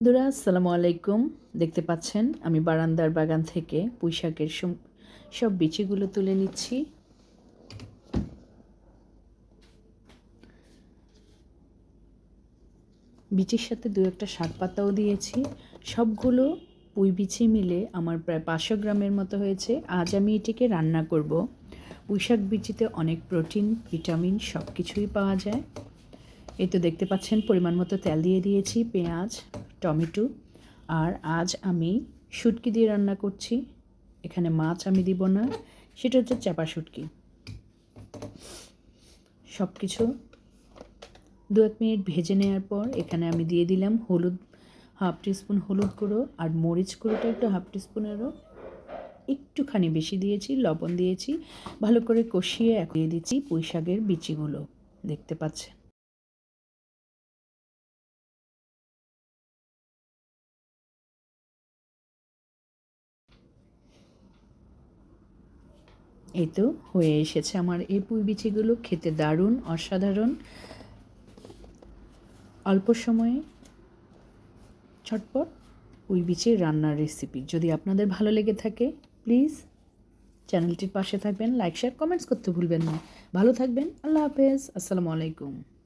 বন্ধুরা, আসসালামু আলাইকুম। দেখতে পাচ্ছেন, আমি বারান্দার বাগান থেকে পুঁইশাকের সব বিচিগুলো তুলে নিচ্ছি। বিচির সাথে দু একটা শাক পাতাও দিয়েছি। সবগুলো পুঁই বিচি মিলে আমার প্রায় পাঁচশো গ্রামের মতো হয়েছে। আজ আমি এটিকে রান্না করব। পুঁইশাক বিচিতে অনেক প্রোটিন, ভিটামিন সব কিছুই পাওয়া যায়। এই তো দেখতে পাচ্ছেন, পরিমাণ মতো তেল দিয়ে দিয়েছি, পেঁয়াজ টমেটো। আর আজ আমি শুটকি দিয়ে রান্না করছি। এখানে মাছ আমি দিব না, সেটা হচ্ছে চাপা শুটকি। সব কিছু দু এক মিনিট ভেজে নেওয়ার পর এখানে আমি দিয়ে দিলাম হলুদ, হাফ টিস্পুন হলুদ গুঁড়ো আর মরিচ গুঁড়োটা একটু হাফ টিস্পুনেরও একটুখানি বেশি দিয়েছি, লবণ দিয়েছি, ভালো করে কষিয়ে দিয়ে দিচ্ছি পুঁই শাকের বিচিগুলো। দেখতে পাচ্ছেন? এই তো হয়ে এসেছে আমার এই পুঁই বিচিগুলো, খেতে দারুণ, অসাধারণ। অল্প সময়ে ছটপট পুঁই বিচির রান্নার রেসিপি যদি আপনাদের ভালো লেগে থাকে প্লিজ চ্যানেলটির পাশে থাকবেন লাইক শেয়ার কমেন্টস করতে ভুলবেন না। ভালো থাকবেন, আল্লাহ হাফেজ, আসসালামু আলাইকুম।